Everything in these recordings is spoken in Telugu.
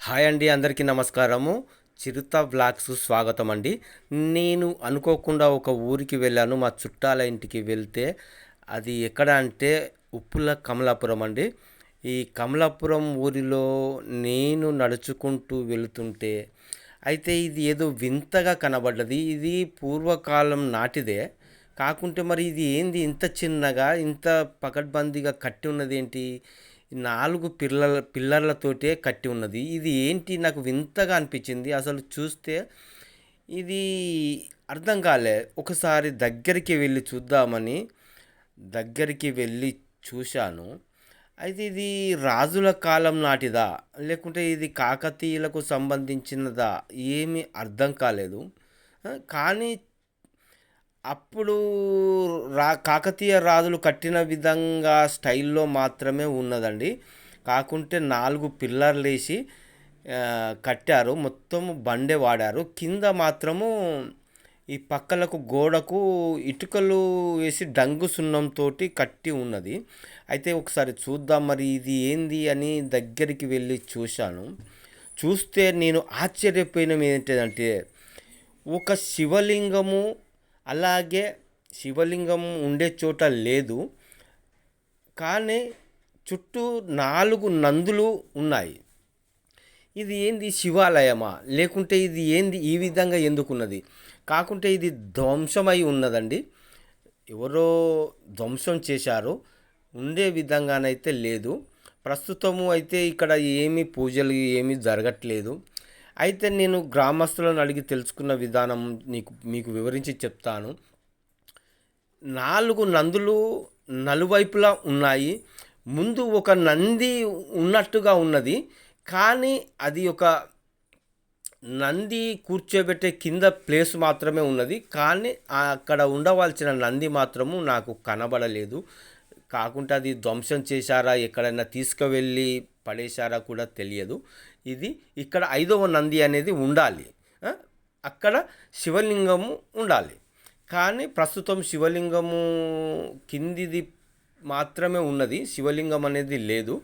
హాయ్ అండి అందరికీ నమస్కారము. చిరుత బ్లాగ్స్ స్వాగతం అండి. నేను అనుకోకుండా ఒక ఊరికి వెళ్ళాను మా చుట్టాల ఇంటికి వెళ్తే. అది ఎక్కడ అంటే ఉప్పుల కమలాపురం అండి. ఈ కమలాపురం ఊరిలో నేను నడుచుకుంటూ వెళుతుంటే అయితే ఇది ఏదో వింతగా కనబడ్డది. ఇది పూర్వకాలం నాటిదే. కాకుంటే మరి ఇది ఏంది ఇంత చిన్నగా ఇంత పకడ్బందీగా కట్టి ఉన్నది ఏంటి నాలుగు పిల్లల పిల్లర్లతోటే కట్టి ఉన్నది. ఇది ఏంటి? నాకు వింతగా అనిపించింది. అసలు చూస్తే ఇది అర్థం కాలే. ఒకసారి దగ్గరికి వెళ్ళి చూద్దామని దగ్గరికి వెళ్ళి చూశాను. అయితే ఇది రాజుల కాలం నాటిదా? లేకుంటే ఇది కాకతీయులకు సంబంధించినదా? ఏమీ అర్థం కాలేదు. కానీ అప్పుడు రా కాకతీయ రాజులు కట్టిన విధంగా స్టైల్లో మాత్రమే ఉన్నదండి. కాకుంటే నాలుగు పిల్లర్లు వేసి కట్టారు. మొత్తం బండే వాడారు. కింద మాత్రము ఈ పక్కలకు గోడకు ఇటుకలు వేసి డంగు సున్నంతో కట్టి ఉన్నది. అయితే ఒకసారి చూద్దాం మరి ఇది ఏంది అని దగ్గరికి వెళ్ళి చూశాను. చూస్తే నేను ఆశ్చర్యపోయిన ఏంటంటే ఒక శివలింగము అలాగే శివలింగం ఉండే చోట లేదు. కానీ చుట్టూ నాలుగు నందులు ఉన్నాయి. ఇది ఏంది శివాలయమా? లేకుంటే ఇది ఏంది ఈ విధంగా ఎందుకున్నది? కాకుంటే ఇది ధ్వంసమై ఉన్నదండి. ఎవరో ధ్వంసం చేశారు. ఉండే విధంగానైతే లేదు. ప్రస్తుతము అయితే ఇక్కడ ఏమీ పూజలు ఏమీ జరగట్లేదు. అయితే నేను గ్రామస్తులను అడిగి తెలుసుకున్న విధానం నీకు మీకు వివరించి చెప్తాను. నాలుగు నందులు నలువైపులా ఉన్నాయి. ముందు ఒక నంది ఉన్నట్టుగా ఉన్నది. కానీ అది ఒక నంది కూర్చోబెట్టే కింద ప్లేస్ మాత్రమే ఉన్నది. కానీ అక్కడ ఉండవలసిన నంది మాత్రము నాకు కనబడలేదు. కాకుండా అది ధ్వంసం చేశారా? ఎక్కడైనా తీసుకువెళ్ళి పడేశారా కూడా తెలియదు. ఇది ఇక్కడ ఐదవ నంది అనేది ఉండాలి. అక్కడ శివలింగము ఉండాలి. కానీ ప్రస్తుతం శివలింగము కిందిది మాత్రమే ఉన్నది. శివలింగం అనేది లేదు.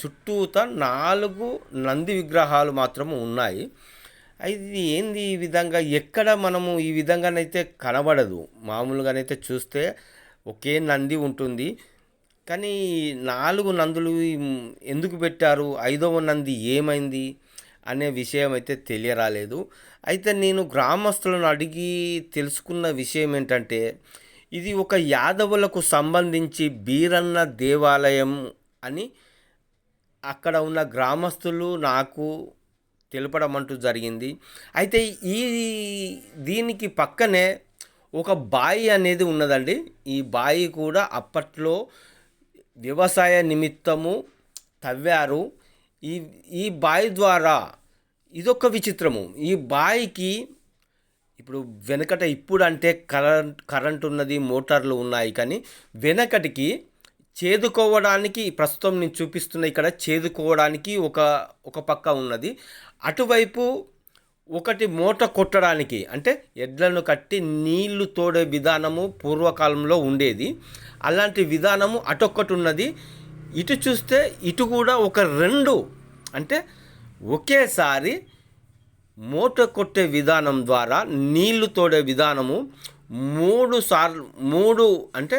చుట్టూత నాలుగు నంది విగ్రహాలు మాత్రము ఉన్నాయి. ఇది ఏంది ఈ విధంగా? ఎక్కడ మనము ఈ విధంగానైతే కనబడదు. మామూలుగానైతే చూస్తే ఒకే నంది ఉంటుంది. కానీ నాలుగు నందులు ఎందుకు పెట్టారు? ఐదవ నంది ఏమైంది? అనే విషయం అయితే తెలియరాలేదు. అయితే నేను గ్రామస్తులను అడిగి తెలుసుకున్న విషయం ఏంటంటే ఇది ఒక యాదవులకు సంబంధించి బీరన్న దేవాలయం అని అక్కడ ఉన్న గ్రామస్తులు నాకు తెలపడం అంటూ జరిగింది. అయితే ఈ దీనికి పక్కనే ఒక బాయి అనేది ఉన్నదండి. ఈ బాయి కూడా అప్పట్లో వ్యవసాయ నిమిత్తము తవ్వారు. ఈ ఈ బాయి ద్వారా ఇదొక విచిత్రము. ఈ బాయికి ఇప్పుడు వెనకట ఇప్పుడు అంటే కరెంట్ కరెంట్ ఉన్నది మోటార్లు ఉన్నాయి కానీ వెనకటికి చేదుకోవడానికి ప్రస్తుతం నేను చూపిస్తున్న ఇక్కడ చేదుకోవడానికి ఒక ఒక పక్క ఉన్నది. అటువైపు ఒకటి మూట కొట్టడానికి అంటే ఎడ్లను కట్టి నీళ్ళు తోడే విధానము పూర్వకాలంలో ఉండేది. అలాంటి విధానము అటొక్కటి ఉన్నది. ఇటు చూస్తే ఇటు కూడా ఒక రెండు అంటే ఒకేసారి మూట కొట్టే విధానం ద్వారా నీళ్ళు తోడే విధానము మూడు సార్లు మూడు అంటే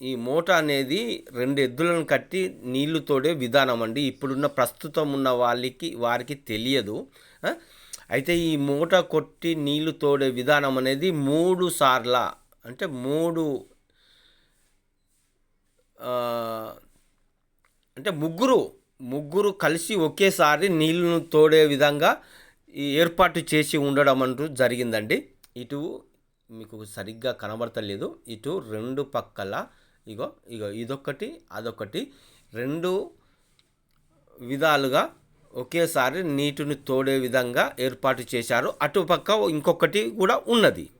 ఈ మూట అనేది రెండు ఎద్దులను కట్టి నీళ్ళు తోడే విధానం అండి ఇప్పుడున్న ప్రస్తుతం ఉన్న వాళ్ళకి వారికి తెలియదు. అయితే ఈ మూట కొట్టి నీళ్ళు తోడే విధానం అనేది మూడు సార్ల అంటే మూడు అంటే ముగ్గురు ముగ్గురు కలిసి ఒకేసారి నీళ్ళను తోడే విధంగా ఈ ఏర్పాటు చేసి ఉండడం అంటూ జరిగిందండి. ఇటు మీకు సరిగ్గా కనబడతలేదు. ఇటు రెండు పక్కల ఇగో ఇగో ఇదొకటి అదొకటి రెండు విధాలుగా ఒకేసారి నీటిని తోడే విధంగా ఏర్పాటు చేశారు. అటుపక్క ఇంకొకటి కూడా ఉన్నది.